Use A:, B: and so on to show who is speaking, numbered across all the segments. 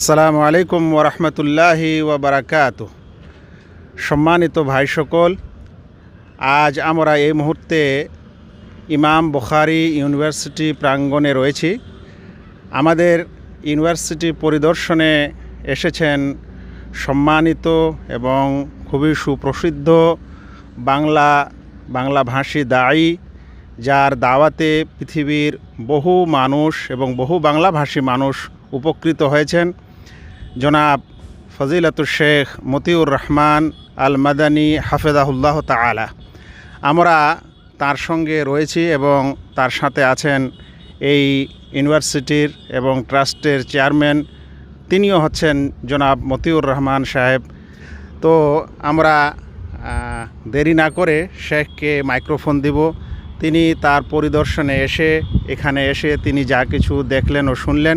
A: আসসালামু আলাইকুম ওরহমতুল্লাহি ওবরাকাত সম্মানিত ভাই সকল আজ আমরা এই মুহূর্তে ইমাম বুখারি ইউনিভার্সিটি প্রাঙ্গণে রয়েছি। আমাদের ইউনিভার্সিটি পরিদর্শনে এসেছেন সম্মানিত এবং খুবই সুপ্রসিদ্ধ বাংলা বাংলা ভাষী দায়ী, যার দাওয়াতে পৃথিবীর বহু মানুষ এবং বহু বাংলাভাষী মানুষ উপকৃত হয়েছেন। জনাব ফজিলাতুর শেখ মতিউর রহমান আল মাদানী হাফেজাহুল্লাহ তালা আমরা তার সঙ্গে রয়েছি এবং তার সাথে আছেন এই ইউনিভার্সিটির এবং ট্রাস্টের চেয়ারম্যান। তিনিও হচ্ছেন জনাব মতিউর রহমান সাহেব। তো আমরা দেরি না করে শেখকে মাইক্রোফোন দিব। তিনি তার পরিদর্শনে এসে, এখানে এসে তিনি যা কিছু দেখলেন ও শুনলেন।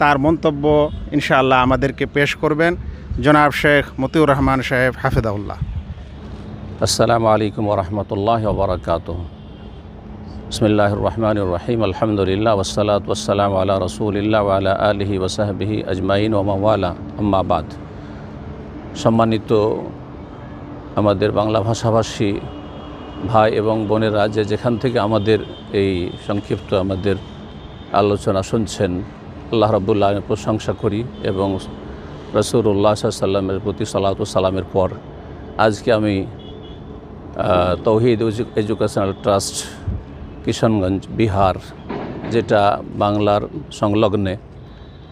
A: তার মন্তব্য ইনশাআল্লাহ আমাদেরকে পেশ করবেন। জনাব শেখ মতিউর রহমান সাহেব হাফেদাউল্লাহ
B: আসসালামু আলাইকুম ওরহমতুল্লাহ ওবরাকাত বিসমিল্লাহ রহমান রহিম। আলহামদুলিল্লাহ ওসালাত ওসালাম আলা রসুলিল্লাহ আলা আলহি ওসাহবিহি আজমাইন ওমাওয়ালা আম্মাবাদ সম্মানিত আমাদের বাংলা ভাষাভাষী ভাই এবং বোনেরা যে যেখান থেকে আমাদের এই সংক্ষিপ্ত আমাদের আলোচনা শুনছেন আল্লাহ রবুল্লাহ প্রশংসা করি এবং রসুল্লাহ সাল্লামের প্রতি সালাত সালামের পর আজকে আমি তৌহিদ এডুকেশনাল ট্রাস্ট কিশনগঞ্জ, বিহার, যেটা বাংলার সংলগ্নে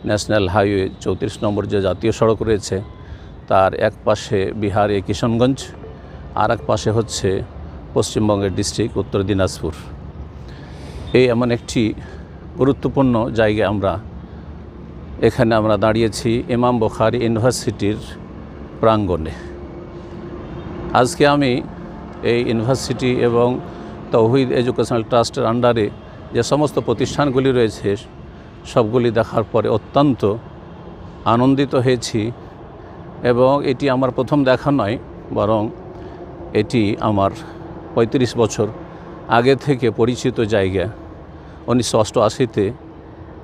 B: ন্যাশনাল হাইওয়ে চৌত্রিশ নম্বর যে জাতীয় সড়ক রয়েছে, তার এক পাশে বিহারে কিশনগঞ্জ আর এক পাশে হচ্ছে পশ্চিমবঙ্গের ডিস্ট্রিক্ট উত্তর দিনাজপুর। এই এমন একটি গুরুত্বপূর্ণ জায়গায় আমরা এখানে আমরা দাঁড়িয়েছি ইমাম বখারি ইউনিভার্সিটির প্রাঙ্গণে। আজকে আমি এই ইউনিভার্সিটি এবং তৌহিদ এডুকেশনাল ট্রাস্টের আন্ডারে যে সমস্ত প্রতিষ্ঠানগুলি রয়েছে, সবগুলি দেখার পরে অত্যন্ত আনন্দিত হয়েছি এবং এটি আমার প্রথম দেখা নয়, বরং এটি আমার পঁয়ত্রিশ বছর আগে থেকে পরিচিত জায়গা। উনিশশো অষ্টআশিতে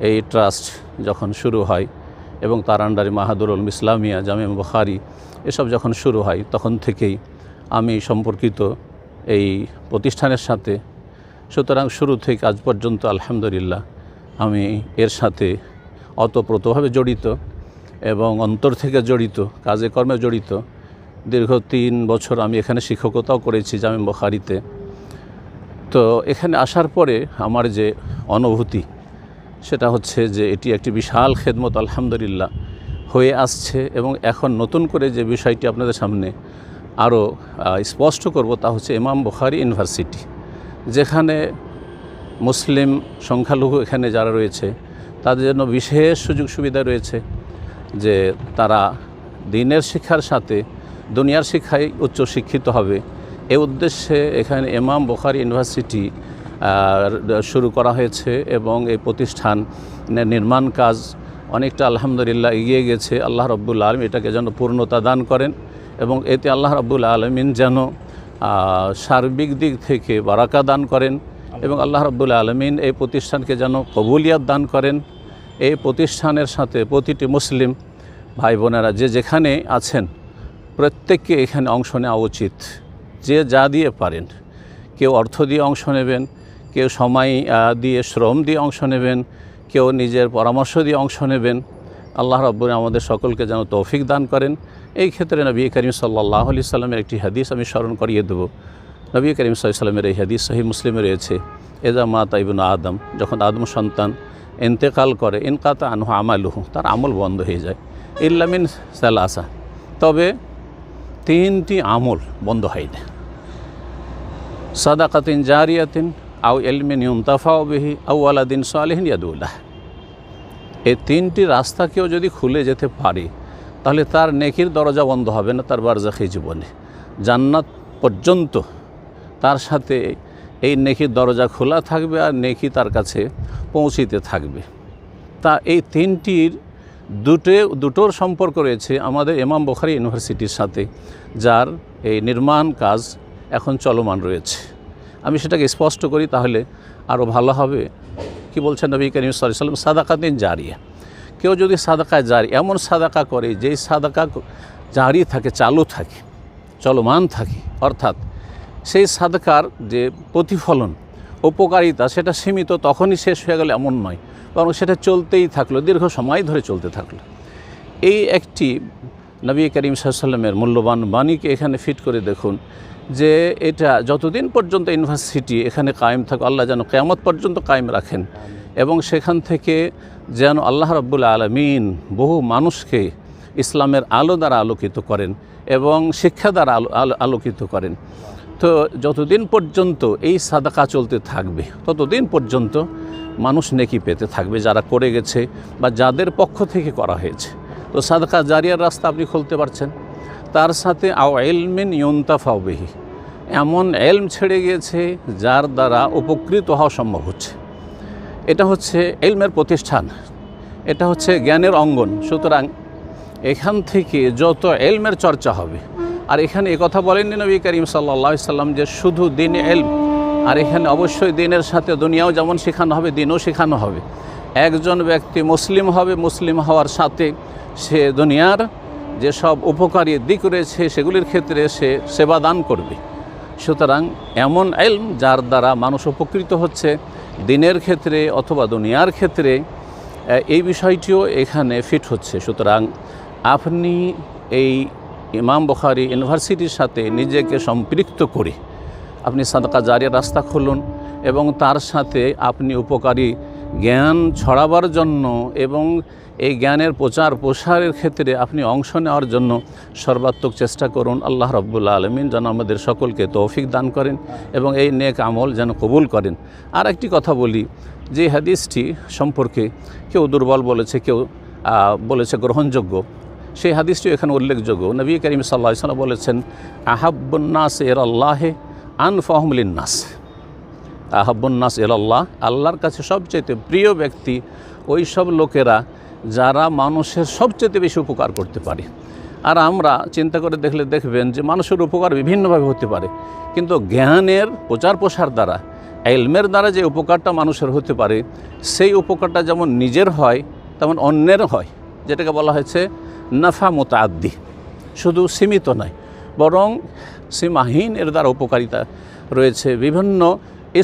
B: এই ট্রাস্ট যখন শুরু হয় এবং তার আন্ডারে মাহাদুরুল ইসলামিয়া জামিয়া বুখারি এসব যখন শুরু হয়, তখন থেকেই আমি সম্পর্কিত এই প্রতিষ্ঠানের সাথে, সুতরাং শুরু থেকে আজ পর্যন্ত আলহামদুলিল্লাহ আমি এর সাথে অতপ্রতভাবে জড়িত এবং অন্তর থেকে জড়িত, কাজে কর্মে জড়িত। দীর্ঘ তিন বছর আমি এখানে শিক্ষকতাও করেছি জামিম বখারিতে। তো এখানে আসার পরে আমার যে অনুভূতি সেটা হচ্ছে যে এটি একটি বিশাল খেদমত, আলহামদুলিল্লাহ, হয়ে আসছে এবং এখন নতুন করে যে বিষয়টি আপনাদের সামনে আরও স্পষ্ট করব তা হচ্ছে ইমাম বুখারি ইউনিভার্সিটি, যেখানে মুসলিম সংখ্যালঘু এখানে যারা রয়েছে, তাদের জন্য বিশেষ সুযোগ সুবিধা রয়েছে যে তারা দিনের শিক্ষার সাথে দুনিয়ার শিক্ষায় উচ্চ শিক্ষিত হবে। এ উদ্দেশ্যে এখানে ইমাম বুখারি ইউনিভার্সিটি শুরু করা হয়েছে এবং এই প্রতিষ্ঠান নির্মাণ কাজ অনেকটা আলহামদুলিল্লাহ এগিয়ে গেছে। আল্লাহ রব্বুল আলম এটাকে যেন পূর্ণতা দান করেন এবং এতে আল্লাহ রব্বুল আলমিন যেন সার্বিক দিক থেকে বারাকা দান করেন এবং আল্লাহ রব্বুল আলমিন এই প্রতিষ্ঠানকে যেন কবুলিয়াত দান করেন। এই প্রতিষ্ঠানের সাথে প্রতিটি মুসলিম ভাই বোনেরা যে যেখানে আছেন, প্রত্যেককে এখানে অংশ নেওয়া উচিত। যে যা দিয়ে পারেন। কেউ অর্থ দিয়ে অংশ নেবেন কেউ সময় দিয়ে শ্রম দিয়ে অংশ নেবেন, কেউ নিজের পরামর্শ দিয়ে অংশ নেবেন, আল্লাহ রব্বুর আমাদের সকলকে যেন তৌফিক দান করেন। এই ক্ষেত্রে নবী করিম সাল্লাহ আলি সাল্লামের একটি হাদিস আমি স্মরণ করিয়ে দেবো। নবী করিম সাল্লামের এই হাদিস সহি মুসলিমে রয়েছে। এজা মা তাইবুন আদম, যখন আদম সন্তান ইন্তেকাল করে, ইনকাতা আনহু আমালুহু, তার আমল বন্ধ হয়ে যায়। ইল্লামিন সালাসা। তবে তিনটি আমল বন্ধ হয় না। সাদাকাতিন জারিয়াতিন আউ এলমিন ইউনতাফাও বিহি আউ আলাদিন সালেহিন ইয়াদুল্লাহ। এই তিনটি রাস্তা কেউ যদি খুলে যেতে পারে, তাহলে তার নেকির দরজা বন্ধ হবে না তার বারজাখি জীবনে। জান্নাত পর্যন্ত তার সাথে এই নেকির দরজা খোলা থাকবে আর নেকি তার কাছে পৌঁছিতে থাকবে। তা এই তিনটির দুটো, দুটোর সম্পর্ক রয়েছে আমাদের ইমাম বখারি ইউনিভার্সিটির সাথে, যার এই নির্মাণ কাজ এখন চলমান রয়েছে। আমি সেটাকে স্পষ্ট করি, তাহলে আরও ভালো হবে। কি বলছেন নবী করিম সাল্লাম সাদাকাতিন জারিয়া। কেউ যদি সাদাকা জারি এমন সাদাকা করে, যেই সাদাকা জারি থাকে, চালু থাকে, চলমান থাকে, অর্থাৎ সেই সাদকার যে প্রতিফলন, উপকারিতা, সেটা সীমিত, তখনই শেষ হয়ে গেল এমন নয়। বরং সেটা চলতেই থাকল, দীর্ঘ সময় ধরে চলতে থাকল। এই একটি নবী করিম সাল্লামের মূল্যবান বাণীকে এখানে ফিট করে দেখুন যে এটা যতদিন পর্যন্ত ইউনিভার্সিটি এখানে কায়েম থাকে আল্লাহ যেন কেয়ামত পর্যন্ত কায়েম রাখেন এবং সেখান থেকে যেন আল্লাহ রব্বুল আলমিন বহু মানুষকে ইসলামের আলো দ্বারা আলোকিত করেন এবং শিক্ষা দ্বারা আলো- আলোকিত করেন। তো যতদিন পর্যন্ত এই সাদাকা চলতে থাকবে, ততদিন পর্যন্ত মানুষ নেকি পেতে থাকবে যারা করে গেছে বা যাদের পক্ষ থেকে করা হয়েছে। তো সাদাকা জারিয়ার রাস্তা আপনি খুলতে পারছেন। তার সাথে আও এলমিন ইয়ন্তাফাউবেহি এমন এলম ছেড়ে গিয়েছে যার দ্বারা উপকৃত হওয়া সম্ভব হচ্ছে। এটা হচ্ছে এলমের প্রতিষ্ঠান। এটা হচ্ছে জ্ঞানের অঙ্গন। সুতরাং এখান থেকে যত এলমের চর্চা হবে, আর এখানে একথা বলেননি নবী করিম সাল্লা সাল্লাম যে শুধু দিন এলম আর এখানে অবশ্যই দিনের সাথে দুনিয়াও যেমন শেখানো হবে, দিনও শেখানো হবে। একজন ব্যক্তি মুসলিম হবে, মুসলিম হওয়ার সাথে সে দুনিয়ার যেসব উপকারী দিক রয়েছে, সেগুলির ক্ষেত্রে সে সেবা দান করবে। সুতরাং এমন এলম যার দ্বারা মানুষ উপকৃত হচ্ছে দিনের ক্ষেত্রে অথবা দুনিয়ার ক্ষেত্রে এই বিষয়টিও এখানে ফিট হচ্ছে। সুতরাং আপনি এই ইমাম বখারি ইউনিভার্সিটির সাথে নিজেকে সম্পৃক্ত করে আপনি সাদকা জারিয়ার রাস্তা খুলুন এবং তার সাথে আপনি উপকারী জ্ঞান ছড়াবার জন্য এবং এই জ্ঞানের প্রচার প্রসারের ক্ষেত্রে আপনি অংশ নেওয়ার জন্য সর্বাত্মক চেষ্টা করুন। আল্লাহ রব্বুল্লা আলমিন যেন আমাদের সকলকে তৌফিক দান করেন এবং এই নেক আমল যেন কবুল করেন। আর একটি কথা বলি, যে হাদিসটি সম্পর্কে কেউ দুর্বল বলেছে, কেউ বলেছে গ্রহণযোগ্য। সেই হাদিসটিও এখানে উল্লেখযোগ্য। নবী করিম সাল্লাম বলেছেন আহাব্বন্নাস এর আল্লাহে আনফাহমলিন্নাস আহাব্বন্নাস এর আল্লাহ আল্লাহর কাছে সবচেয়ে প্রিয় ব্যক্তি ওই সব লোকেরা যারা মানুষের সবচেয়ে বেশি উপকার করতে পারে। আর আমরা চিন্তা করে দেখলে দেখবেন যে মানুষের উপকার বিভিন্নভাবে হতে পারে। কিন্তু জ্ঞানের প্রচার প্রসার দ্বারা এলমের দ্বারা যে উপকারটা মানুষের হতে পারে, সেই উপকারটা যেমন নিজের হয়, তেমন অন্যের হয়। যেটাকে বলা হয়েছে নাফা মোতাদ্দি শুধু সীমিত নয়, বরং সীমাহীন এর দ্বারা উপকারিতা রয়েছে বিভিন্ন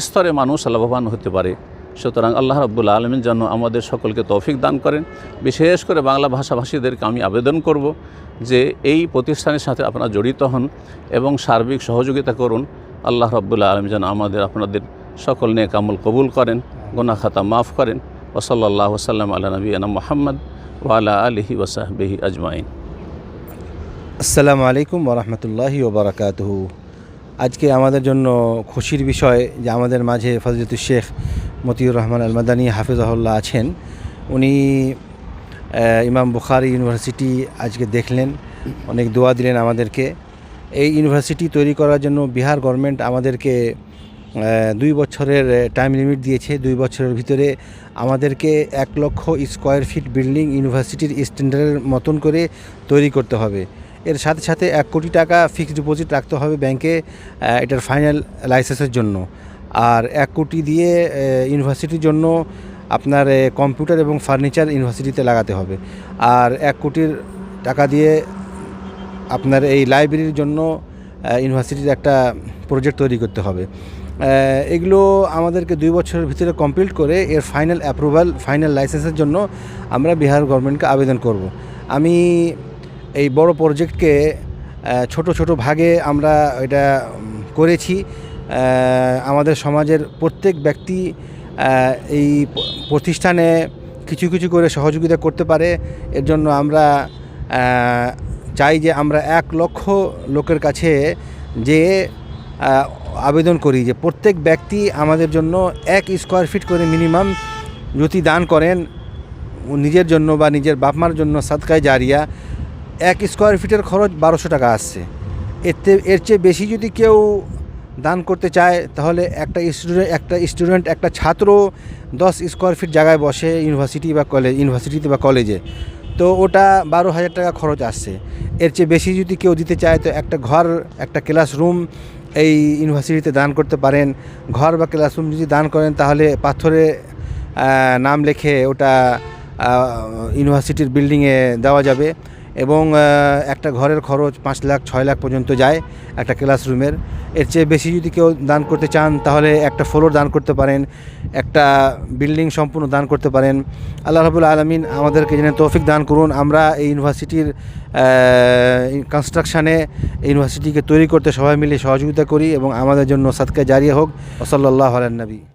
B: স্তরে মানুষ লাভবান হতে পারে। সুতরাং আল্লাহ রাব্বুল আলমিন যেন আমাদের সকলকে তৌফিক দান করেন। বিশেষ করে বাংলা ভাষাভাষীদেরকে আমি আবেদন করব যে এই প্রতিষ্ঠানের সাথে আপনারা জড়িত হন এবং সার্বিক সহযোগিতা করুন। আল্লাহ রাব্বুল আলম যেন আমাদের, আপনাদের সকল নেক আমল কবুল করেন গোনা খাতা মাফ করেন। ওসল্লাহ ওসাল্লাম আল্লাহ নবীনা মোহাম্মদ ওয়ালা আলহি ওসাহবিহি আজমাইন।
C: আসসালামু আলাইকুম ওরহমতুল্লাহি ওবরাকাতহু আজকে আমাদের জন্য খুশির বিষয় যে আমাদের মাঝে ফজলতুল শেখ মতিউর রহমান আল মাদানী হাফিজাহুল্লাহ আছেন। উনি ইমাম বুখারি ইউনিভার্সিটি আজকে দেখলেন, অনেক দোয়া দিলেন আমাদেরকে। এই ইউনিভার্সিটি তৈরি করার জন্য বিহার গভর্নমেন্ট আমাদেরকে দুই বছরের টাইম লিমিট দিয়েছে। দুই বছরের ভিতরে আমাদেরকে এক লক্ষ স্কোয়ার ফিট বিল্ডিং ইউনিভার্সিটির স্ট্যান্ডার্ডের মতন করে তৈরি করতে হবে। এর সাথে সাথে এক কোটি টাকা ফিক্সড ডিপোজিট রাখতে হবে ব্যাংকে এটার ফাইনাল লাইসেন্সের জন্য। আর এক কোটি দিয়ে ইউনিভার্সিটির জন্য আপনার কম্পিউটার এবং ফার্নিচার ইউনিভার্সিটিতে লাগাতে হবে। আর এক কোটির টাকা দিয়ে আপনার এই লাইব্রেরির জন্য ইউনিভার্সিটির একটা প্রজেক্ট তৈরি করতে হবে। এগুলো আমাদেরকে দুই বছরের ভিতরে কমপ্লিট করে এর ফাইনাল অ্যাপ্রুভাল ফাইনাল লাইসেন্সের জন্য আমরা বিহার গভর্নমেন্টকে আবেদন করব। আমি এই বড় প্রজেক্টকে ছোট ছোট ভাগে আমরা এটা করেছি। আমাদের সমাজের প্রত্যেক ব্যক্তি এই প্রতিষ্ঠানে কিছু কিছু করে সহযোগিতা করতে পারে। এর জন্য আমরা চাই যে আমরা এক লক্ষ লোকের কাছে যে আবেদন করি যে প্রত্যেক ব্যক্তি আমাদের জন্য এক স্কোয়ার ফিট করে মিনিমাম যদি দান করেন। নিজের জন্য বা নিজের বাপমার জন্য সাদকায় জারিয়া এক স্কোয়ার ফিটের খরচ বারোশো টাকা আসছে। এতে এর চেয়ে বেশি যদি কেউ দান করতে চায়, তাহলে একটা স্টুডেন্ট একটা স্টুডেন্ট একটা ছাত্র দশ স্কোয়ার ফিট জায়গায় বসে ইউনিভার্সিটি বা কলেজ ইউনিভার্সিটিতে বা কলেজে তো ওটা বারো হাজার টাকা খরচ আসছে। এর চেয়ে বেশি যদি কেউ দিতে চায়, তো একটা ঘর, একটা ক্লাসরুম এই ইউনিভার্সিটিতে দান করতে পারেন। ঘর বা ক্লাসরুম যদি দান করেন, তাহলে পাথরে নাম লেখে ওটা ইউনিভার্সিটির বিল্ডিংয়ে দেওয়া যাবে। এবং একটা ঘরের খরচ পাঁচ লাখ, ছয় লাখ পর্যন্ত যায় একটা ক্লাসরুমের। এর চেয়ে বেশি যদি কেউ দান করতে চান, তাহলে একটা ফ্লোর দান করতে পারেন, একটা বিল্ডিং সম্পূর্ণ দান করতে পারেন। আল্লাহ রাবুল আলমিন আমাদেরকে যেন তৌফিক দান করুন। আমরা এই ইউনিভার্সিটির কনস্ট্রাকশানে ইউনিভার্সিটিকে তৈরি করতে সবাই মিলে সহযোগিতা করি এবং আমাদের জন্য সাদকা জারিয়া হোক। ওসল্লাহ আলান্নবী